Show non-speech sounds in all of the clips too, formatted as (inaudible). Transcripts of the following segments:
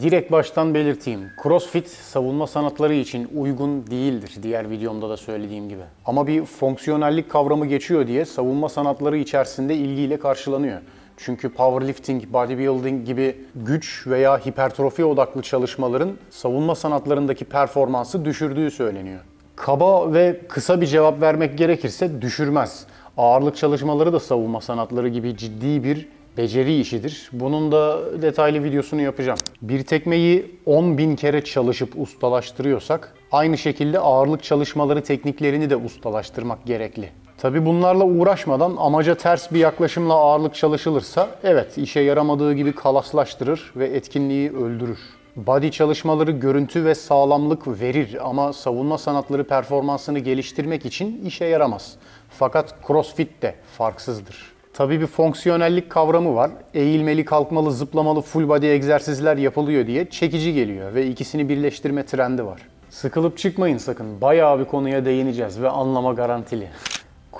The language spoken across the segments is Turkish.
Direkt baştan belirteyim. CrossFit savunma sanatları için uygun değildir. Diğer videomda da söylediğim gibi. Ama bir fonksiyonellik kavramı geçiyor diye savunma sanatları içerisinde ilgiyle karşılanıyor. Çünkü powerlifting, bodybuilding gibi güç veya hipertrofi odaklı çalışmaların savunma sanatlarındaki performansı düşürdüğü söyleniyor. Kaba ve kısa bir cevap vermek gerekirse düşürmez. Ağırlık çalışmaları da savunma sanatları gibi ciddi bir beceri işidir. Bunun da detaylı videosunu yapacağım. Bir tekmeyi 10 bin kere çalışıp ustalaştırıyorsak aynı şekilde ağırlık çalışmaları tekniklerini de ustalaştırmak gerekli. Tabi bunlarla uğraşmadan amaca ters bir yaklaşımla ağırlık çalışılırsa evet işe yaramadığı gibi kalaslaştırır ve etkinliği öldürür. Body çalışmaları görüntü ve sağlamlık verir ama savunma sanatları performansını geliştirmek için işe yaramaz. Fakat CrossFit de farksızdır. Tabii bir fonksiyonellik kavramı var. Eğilmeli, kalkmalı, zıplamalı full body egzersizler yapılıyor diye çekici geliyor ve ikisini birleştirme trendi var. Sıkılıp çıkmayın sakın. Bayağı bir konuya değineceğiz ve anlama garantili.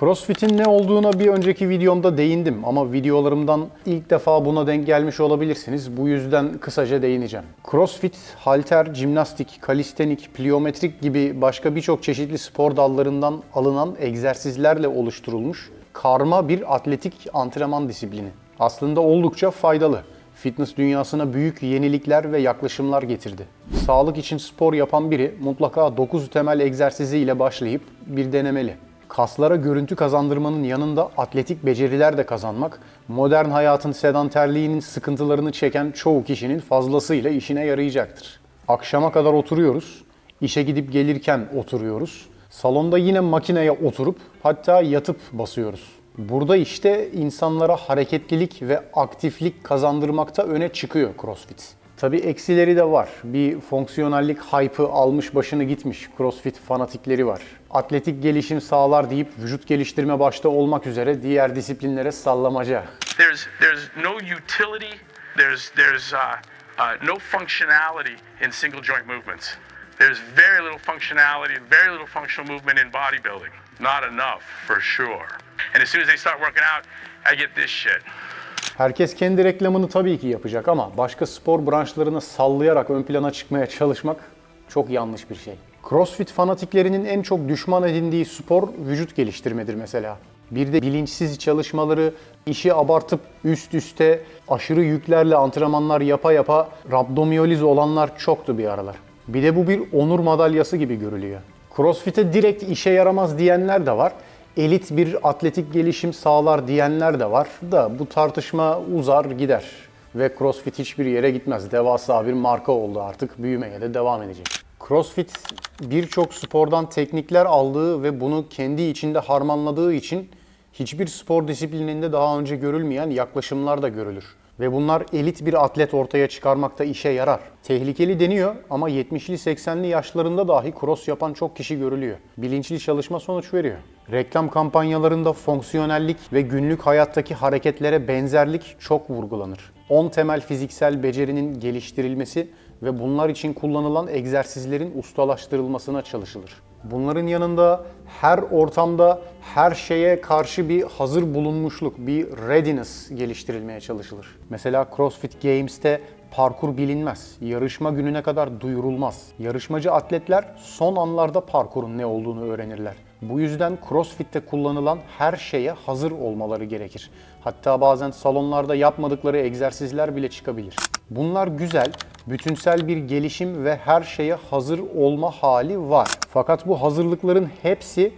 CrossFit'in ne olduğuna bir önceki videomda değindim ama videolarımdan ilk defa buna denk gelmiş olabilirsiniz. Bu yüzden kısaca değineceğim. CrossFit, halter, jimnastik, kalistenik, pliometrik gibi başka birçok çeşitli spor dallarından alınan egzersizlerle oluşturulmuş karma bir atletik antrenman disiplini. Aslında oldukça faydalı. Fitness dünyasına büyük yenilikler ve yaklaşımlar getirdi. Sağlık için spor yapan biri mutlaka 9 temel egzersizi ile başlayıp bir denemeli. Kaslara görüntü kazandırmanın yanında atletik beceriler de kazanmak, modern hayatın sedanterliğinin sıkıntılarını çeken çoğu kişinin fazlasıyla işine yarayacaktır. Akşama kadar oturuyoruz, işe gidip gelirken oturuyoruz, salonda yine makineye oturup hatta yatıp basıyoruz. Burada işte insanlara hareketlilik ve aktiflik kazandırmakta öne çıkıyor CrossFit. Tabi eksileri de var. Bir fonksiyonellik hype'ı almış başını gitmiş CrossFit fanatikleri var. Atletik gelişim sağlar deyip vücut geliştirme başta olmak üzere diğer disiplinlere sallamaca. There's there's no utility. There's there's uh, uh, no functionality in single joint movements. There's very little functionality and very little functional movement in bodybuilding. Not enough for sure. And as soon as they start working out, I get this shit. Herkes kendi reklamını tabii ki yapacak ama başka spor branşlarına sallayarak ön plana çıkmaya çalışmak çok yanlış bir şey. CrossFit fanatiklerinin en çok düşman edindiği spor vücut geliştirmedir mesela. Bir de bilinçsiz çalışmaları, işi abartıp üst üste aşırı yüklerle antrenmanlar yapa yapa rabdomiyoliz olanlar çoktu bir aralar. Bir de bu bir onur madalyası gibi görülüyor. CrossFit'e direkt işe yaramaz diyenler de var. Elit bir atletik gelişim sağlar diyenler de var da bu tartışma uzar gider. Ve CrossFit hiçbir yere gitmez. Devasa bir marka oldu artık. Büyümeye de devam edecek. CrossFit birçok spordan teknikler aldığı ve bunu kendi içinde harmanladığı için hiçbir spor disiplininde daha önce görülmeyen yaklaşımlar da görülür. Ve bunlar elit bir atlet ortaya çıkarmakta işe yarar. Tehlikeli deniyor ama 70'li 80'li yaşlarında dahi cross yapan çok kişi görülüyor. Bilinçli çalışma sonuç veriyor. Reklam kampanyalarında fonksiyonellik ve günlük hayattaki hareketlere benzerlik çok vurgulanır. 10 temel fiziksel becerinin geliştirilmesi ve bunlar için kullanılan egzersizlerin ustalaştırılmasına çalışılır. Bunların yanında her ortamda her şeye karşı bir hazır bulunmuşluk, bir readiness geliştirilmeye çalışılır. Mesela CrossFit Games'te parkur bilinmez. Yarışma gününe kadar duyurulmaz. Yarışmacı atletler son anlarda parkurun ne olduğunu öğrenirler. Bu yüzden CrossFit'te kullanılan her şeye hazır olmaları gerekir. Hatta bazen salonlarda yapmadıkları egzersizler bile çıkabilir. Bunlar güzel, bütünsel bir gelişim ve her şeye hazır olma hali var. Fakat bu hazırlıkların hepsi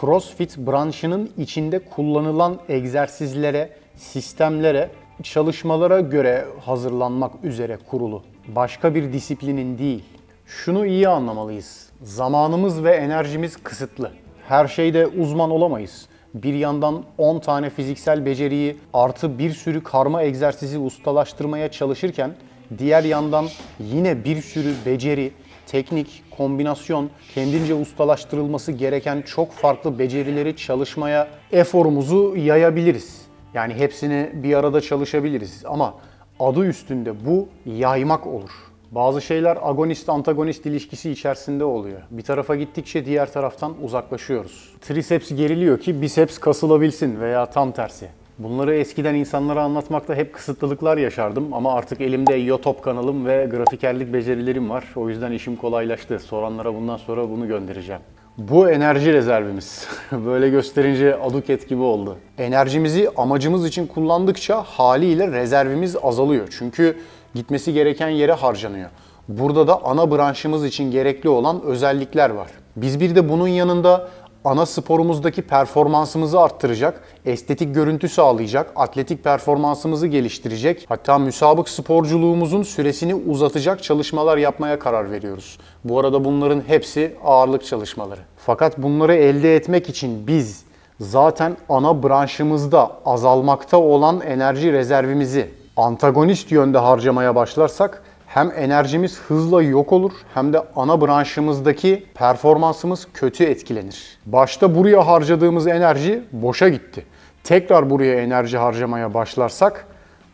CrossFit branşının içinde kullanılan egzersizlere, sistemlere, çalışmalara göre hazırlanmak üzere kurulu. Başka bir disiplinin değil. Şunu iyi anlamalıyız. Zamanımız ve enerjimiz kısıtlı. Her şeyde uzman olamayız. Bir yandan 10 tane fiziksel beceriyi artı bir sürü karma egzersizi ustalaştırmaya çalışırken diğer yandan yine bir sürü beceri, teknik, kombinasyon, kendince ustalaştırılması gereken çok farklı becerileri çalışmaya eforumuzu yayabiliriz. Yani hepsini bir arada çalışabiliriz ama adı üstünde bu yaymak olur. Bazı şeyler agonist antagonist ilişkisi içerisinde oluyor. Bir tarafa gittikçe diğer taraftan uzaklaşıyoruz. Triceps geriliyor ki biceps kasılabilsin veya tam tersi. Bunları eskiden insanlara anlatmakta hep kısıtlılıklar yaşardım ama artık elimde YouTube kanalım ve grafikerlik becerilerim var. O yüzden işim kolaylaştı. Soranlara bundan sonra bunu göndereceğim. Bu enerji rezervimiz. (laughs) Böyle gösterince aduket gibi oldu. Enerjimizi amacımız için kullandıkça haliyle rezervimiz azalıyor. Çünkü gitmesi gereken yere harcanıyor. Burada da ana branşımız için gerekli olan özellikler var. Biz bir de bunun yanında ana sporumuzdaki performansımızı arttıracak, estetik görüntü sağlayacak, atletik performansımızı geliştirecek, hatta müsabık sporculuğumuzun süresini uzatacak çalışmalar yapmaya karar veriyoruz. Bu arada bunların hepsi ağırlık çalışmaları. Fakat bunları elde etmek için biz zaten ana branşımızda azalmakta olan enerji rezervimizi antagonist yönde harcamaya başlarsak hem enerjimiz hızla yok olur hem de ana branşımızdaki performansımız kötü etkilenir. Başta buraya harcadığımız enerji boşa gitti. Tekrar buraya enerji harcamaya başlarsak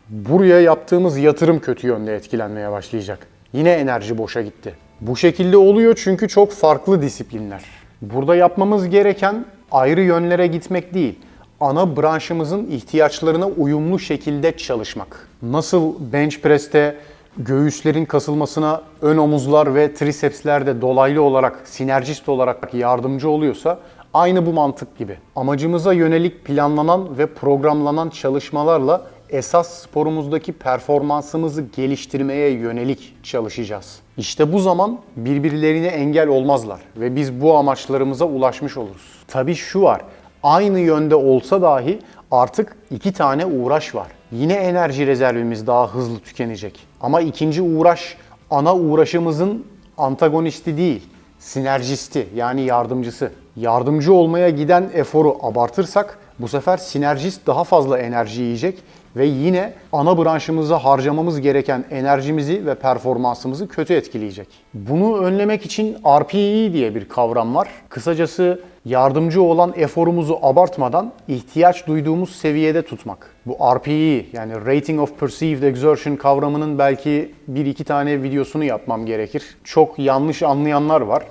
buraya yaptığımız yatırım kötü yönde etkilenmeye başlayacak. Yine enerji boşa gitti. Bu şekilde oluyor çünkü çok farklı disiplinler. Burada yapmamız gereken ayrı yönlere gitmek değil ana branşımızın ihtiyaçlarına uyumlu şekilde çalışmak. Nasıl bench press'te göğüslerin kasılmasına ön omuzlar ve trisepsler de dolaylı olarak, sinerjist olarak yardımcı oluyorsa aynı bu mantık gibi. Amacımıza yönelik planlanan ve programlanan çalışmalarla esas sporumuzdaki performansımızı geliştirmeye yönelik çalışacağız. İşte bu zaman birbirlerine engel olmazlar ve biz bu amaçlarımıza ulaşmış oluruz. Tabii şu var, aynı yönde olsa dahi artık iki tane uğraş var. Yine enerji rezervimiz daha hızlı tükenecek. Ama ikinci uğraş ana uğraşımızın antagonisti değil, sinerjisti yani yardımcısı. Yardımcı olmaya giden eforu abartırsak bu sefer sinerjist daha fazla enerji yiyecek ve yine ana branşımıza harcamamız gereken enerjimizi ve performansımızı kötü etkileyecek. Bunu önlemek için RPE diye bir kavram var. Kısacası yardımcı olan eforumuzu abartmadan ihtiyaç duyduğumuz seviyede tutmak. Bu RPE yani Rating of Perceived Exertion kavramının belki bir iki tane videosunu yapmam gerekir. Çok yanlış anlayanlar var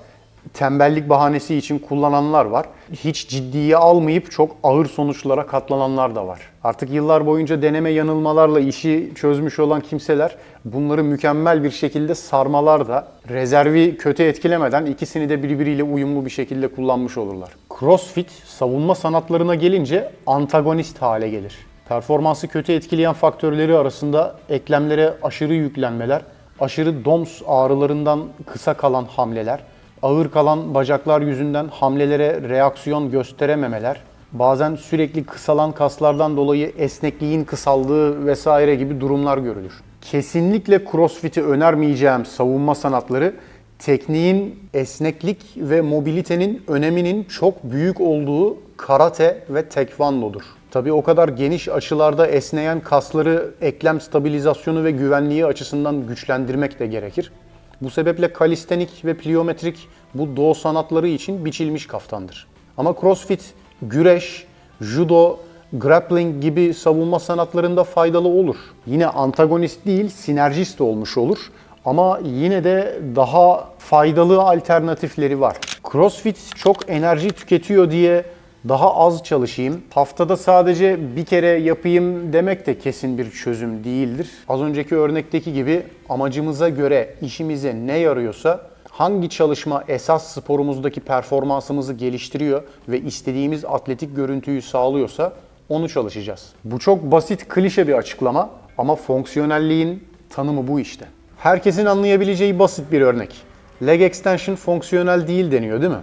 tembellik bahanesi için kullananlar var. Hiç ciddiye almayıp çok ağır sonuçlara katlananlar da var. Artık yıllar boyunca deneme yanılmalarla işi çözmüş olan kimseler bunları mükemmel bir şekilde sarmalar da rezervi kötü etkilemeden ikisini de birbiriyle uyumlu bir şekilde kullanmış olurlar. CrossFit savunma sanatlarına gelince antagonist hale gelir. Performansı kötü etkileyen faktörleri arasında eklemlere aşırı yüklenmeler, aşırı DOMS ağrılarından kısa kalan hamleler, ağır kalan bacaklar yüzünden hamlelere reaksiyon gösterememeler, bazen sürekli kısalan kaslardan dolayı esnekliğin kısaldığı vesaire gibi durumlar görülür. Kesinlikle CrossFit'i önermeyeceğim savunma sanatları tekniğin esneklik ve mobilitenin öneminin çok büyük olduğu karate ve tekvandodur. Tabii o kadar geniş açılarda esneyen kasları eklem stabilizasyonu ve güvenliği açısından güçlendirmek de gerekir. Bu sebeple kalistenik ve pliometrik bu doğu sanatları için biçilmiş kaftandır. Ama CrossFit, güreş, judo, grappling gibi savunma sanatlarında faydalı olur. Yine antagonist değil, sinerjist olmuş olur. Ama yine de daha faydalı alternatifleri var. CrossFit çok enerji tüketiyor diye daha az çalışayım, haftada sadece bir kere yapayım demek de kesin bir çözüm değildir. Az önceki örnekteki gibi amacımıza göre işimize ne yarıyorsa hangi çalışma esas sporumuzdaki performansımızı geliştiriyor ve istediğimiz atletik görüntüyü sağlıyorsa onu çalışacağız. Bu çok basit, klişe bir açıklama ama fonksiyonelliğin tanımı bu işte. Herkesin anlayabileceği basit bir örnek. Leg extension fonksiyonel değil deniyor değil mi?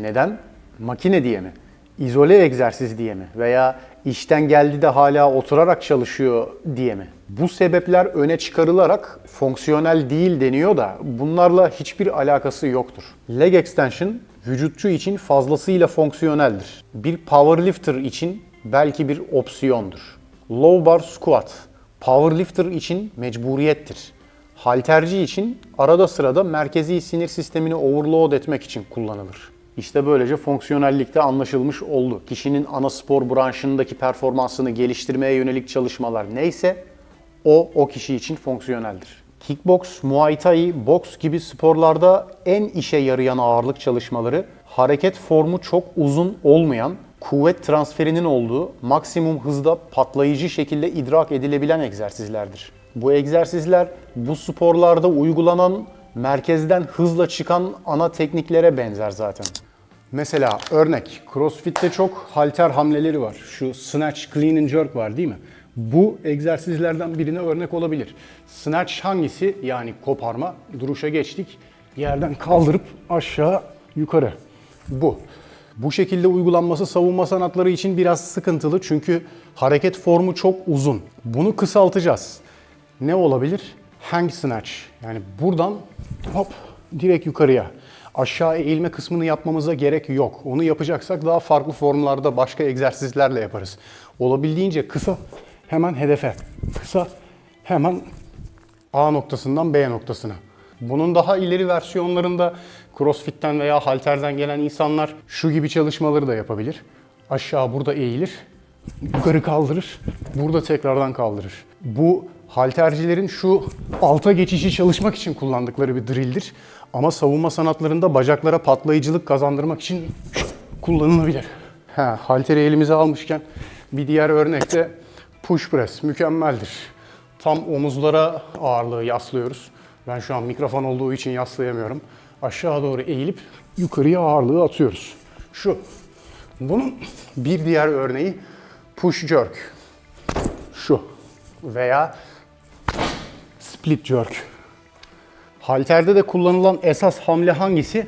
Neden? Makine diye mi? İzole egzersiz diye mi? Veya işten geldi de hala oturarak çalışıyor diye mi? Bu sebepler öne çıkarılarak fonksiyonel değil deniyor da bunlarla hiçbir alakası yoktur. Leg extension vücutçu için fazlasıyla fonksiyoneldir. Bir powerlifter için belki bir opsiyondur. Low bar squat powerlifter için mecburiyettir. Halterci için arada sırada merkezi sinir sistemini overload etmek için kullanılır. İşte böylece fonksiyonellikte anlaşılmış oldu. Kişinin ana spor branşındaki performansını geliştirmeye yönelik çalışmalar neyse o o kişi için fonksiyoneldir. Kickbox, Muay Thai, boks gibi sporlarda en işe yarayan ağırlık çalışmaları hareket formu çok uzun olmayan, kuvvet transferinin olduğu, maksimum hızda patlayıcı şekilde idrak edilebilen egzersizlerdir. Bu egzersizler bu sporlarda uygulanan merkezden hızla çıkan ana tekniklere benzer zaten. Mesela örnek, CrossFit'te çok halter hamleleri var. Şu snatch, clean and jerk var değil mi? Bu egzersizlerden birine örnek olabilir. Snatch hangisi? Yani koparma. Duruşa geçtik. Yerden kaldırıp aşağı yukarı. Bu. Bu şekilde uygulanması savunma sanatları için biraz sıkıntılı çünkü hareket formu çok uzun. Bunu kısaltacağız. Ne olabilir? Hang snatch. Yani buradan hop direkt yukarıya. Aşağı eğilme kısmını yapmamıza gerek yok. Onu yapacaksak daha farklı formlarda başka egzersizlerle yaparız. Olabildiğince kısa hemen hedefe. Kısa hemen A noktasından B noktasına. Bunun daha ileri versiyonlarında CrossFit'ten veya halterden gelen insanlar şu gibi çalışmaları da yapabilir. Aşağı burada eğilir, yukarı kaldırır, burada tekrardan kaldırır. Bu haltercilerin şu alta geçişi çalışmak için kullandıkları bir drilldir. Ama savunma sanatlarında bacaklara patlayıcılık kazandırmak için kullanılabilir. Ha, halteri elimize almışken bir diğer örnek de push press mükemmeldir. Tam omuzlara ağırlığı yaslıyoruz. Ben şu an mikrofon olduğu için yaslayamıyorum. Aşağı doğru eğilip yukarıya ağırlığı atıyoruz. Şu. Bunun bir diğer örneği push jerk. Şu. Veya split jerk. Halterde de kullanılan esas hamle hangisi?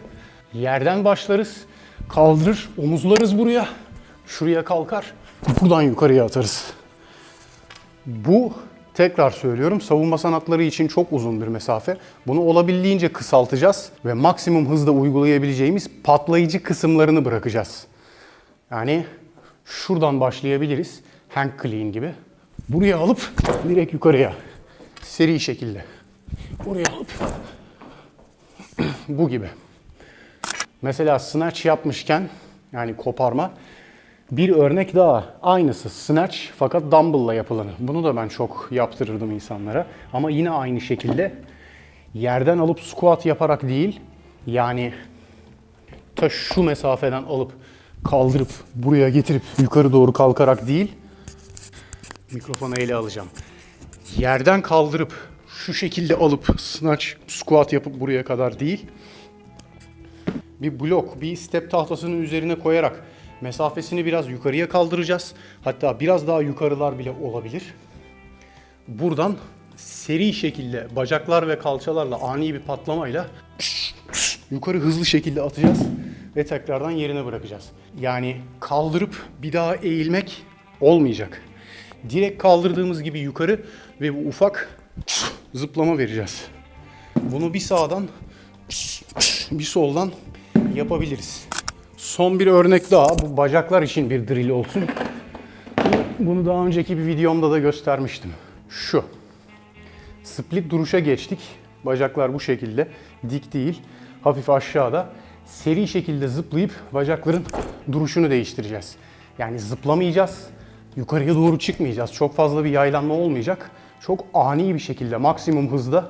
Yerden başlarız, kaldırır, omuzlarız buraya, şuraya kalkar, buradan yukarıya atarız. Bu tekrar söylüyorum savunma sanatları için çok uzun bir mesafe. Bunu olabildiğince kısaltacağız ve maksimum hızda uygulayabileceğimiz patlayıcı kısımlarını bırakacağız. Yani şuradan başlayabiliriz. Hang clean gibi. Buraya alıp direkt yukarıya. Seri şekilde. Buraya alıp bu gibi. Mesela snatch yapmışken yani koparma bir örnek daha aynısı snatch fakat dumbbell'la yapılanı. Bunu da ben çok yaptırırdım insanlara. Ama yine aynı şekilde yerden alıp squat yaparak değil yani ta şu mesafeden alıp kaldırıp buraya getirip yukarı doğru kalkarak değil mikrofonu ele alacağım. Yerden kaldırıp şu şekilde alıp snatch squat yapıp buraya kadar değil bir blok, bir step tahtasının üzerine koyarak mesafesini biraz yukarıya kaldıracağız. Hatta biraz daha yukarılar bile olabilir. Buradan seri şekilde bacaklar ve kalçalarla ani bir patlamayla yukarı hızlı şekilde atacağız ve tekrardan yerine bırakacağız. Yani kaldırıp bir daha eğilmek olmayacak. Direkt kaldırdığımız gibi yukarı ve bu ufak zıplama vereceğiz. Bunu bir sağdan bir soldan yapabiliriz. Son bir örnek daha. Bu bacaklar için bir drill olsun. Bunu daha önceki bir videomda da göstermiştim. Şu. Split duruşa geçtik. Bacaklar bu şekilde. Dik değil. Hafif aşağıda. Seri şekilde zıplayıp bacakların duruşunu değiştireceğiz. Yani zıplamayacağız. Yukarıya doğru çıkmayacağız. Çok fazla bir yaylanma olmayacak. Çok ani bir şekilde maksimum hızda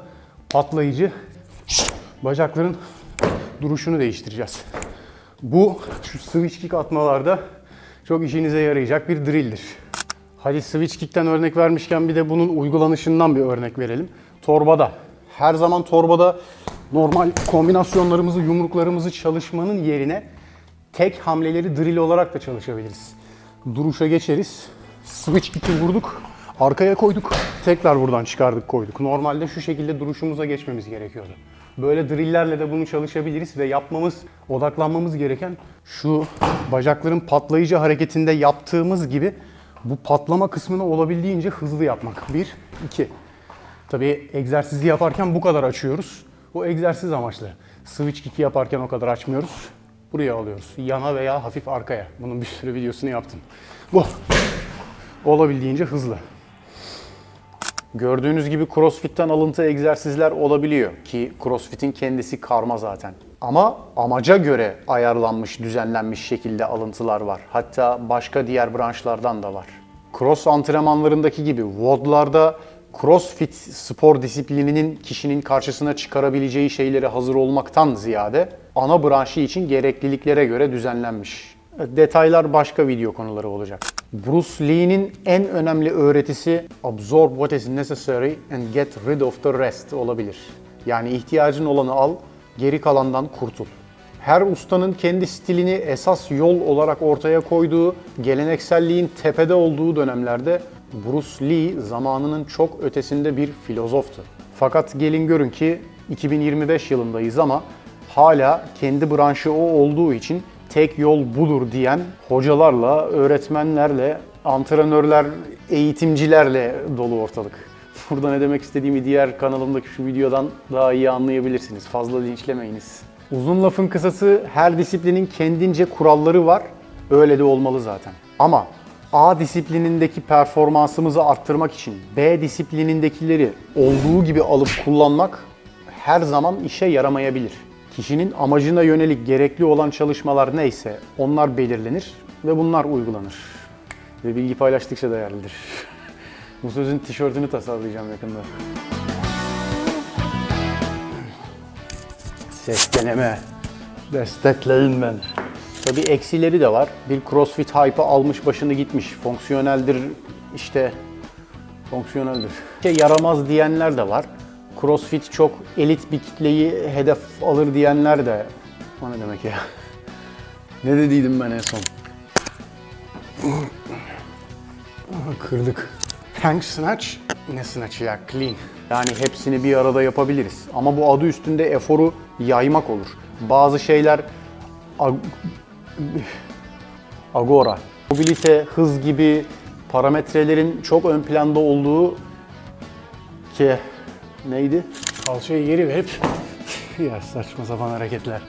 patlayıcı bacakların duruşunu değiştireceğiz. Bu şu switch kick atmalarda çok işinize yarayacak bir drilldir. Hadi switch kick'ten örnek vermişken bir de bunun uygulanışından bir örnek verelim. Torbada. Her zaman torbada normal kombinasyonlarımızı, yumruklarımızı çalışmanın yerine tek hamleleri drill olarak da çalışabiliriz. Duruşa geçeriz. Switch kick'i vurduk. Arkaya koyduk. Tekrar buradan çıkardık koyduk. Normalde şu şekilde duruşumuza geçmemiz gerekiyordu. Böyle drilllerle de bunu çalışabiliriz ve yapmamız, odaklanmamız gereken şu bacakların patlayıcı hareketinde yaptığımız gibi bu patlama kısmını olabildiğince hızlı yapmak. Bir, iki. Tabii egzersizi yaparken bu kadar açıyoruz. Bu egzersiz amaçlı. Switch kick'i yaparken o kadar açmıyoruz. Buraya alıyoruz. Yana veya hafif arkaya. Bunun bir sürü videosunu yaptım. Bu. Olabildiğince hızlı. Gördüğünüz gibi CrossFit'ten alıntı egzersizler olabiliyor ki CrossFit'in kendisi karma zaten. Ama amaca göre ayarlanmış, düzenlenmiş şekilde alıntılar var. Hatta başka diğer branşlardan da var. Cross antrenmanlarındaki gibi WOD'larda CrossFit spor disiplininin kişinin karşısına çıkarabileceği şeylere hazır olmaktan ziyade ana branşı için gerekliliklere göre düzenlenmiş Detaylar başka video konuları olacak. Bruce Lee'nin en önemli öğretisi absorb what is necessary and get rid of the rest olabilir. Yani ihtiyacın olanı al, geri kalandan kurtul. Her ustanın kendi stilini esas yol olarak ortaya koyduğu, gelenekselliğin tepede olduğu dönemlerde Bruce Lee zamanının çok ötesinde bir filozoftu. Fakat gelin görün ki 2025 yılındayız ama hala kendi branşı o olduğu için tek yol budur diyen hocalarla, öğretmenlerle, antrenörler, eğitimcilerle dolu ortalık. (laughs) Burada ne demek istediğimi diğer kanalımdaki şu videodan daha iyi anlayabilirsiniz. Fazla linçlemeyiniz. Uzun lafın kısası her disiplinin kendince kuralları var. Öyle de olmalı zaten. Ama A disiplinindeki performansımızı arttırmak için B disiplinindekileri olduğu gibi alıp kullanmak her zaman işe yaramayabilir. Kişinin amacına yönelik gerekli olan çalışmalar neyse onlar belirlenir ve bunlar uygulanır. Ve bilgi paylaştıkça değerlidir. (laughs) Bu sözün tişörtünü tasarlayacağım yakında. Ses deneme. Destekleyin ben. Tabii eksileri de var. Bir CrossFit hype'ı almış başını gitmiş. Fonksiyoneldir işte fonksiyoneldir. Şey yaramaz diyenler de var. CrossFit çok elit bir kitleyi hedef alır diyenler de o ne demek ya? (laughs) ne dediydim ben en son? Kırdık. Hang snatch, ne snatch ya? Clean. Yani hepsini bir arada yapabiliriz. Ama bu adı üstünde eforu yaymak olur. Bazı şeyler ag- agora, mobilite, hız gibi parametrelerin çok ön planda olduğu ki neydi? Kalçayı geri verip (laughs) ya saçma sapan hareketler.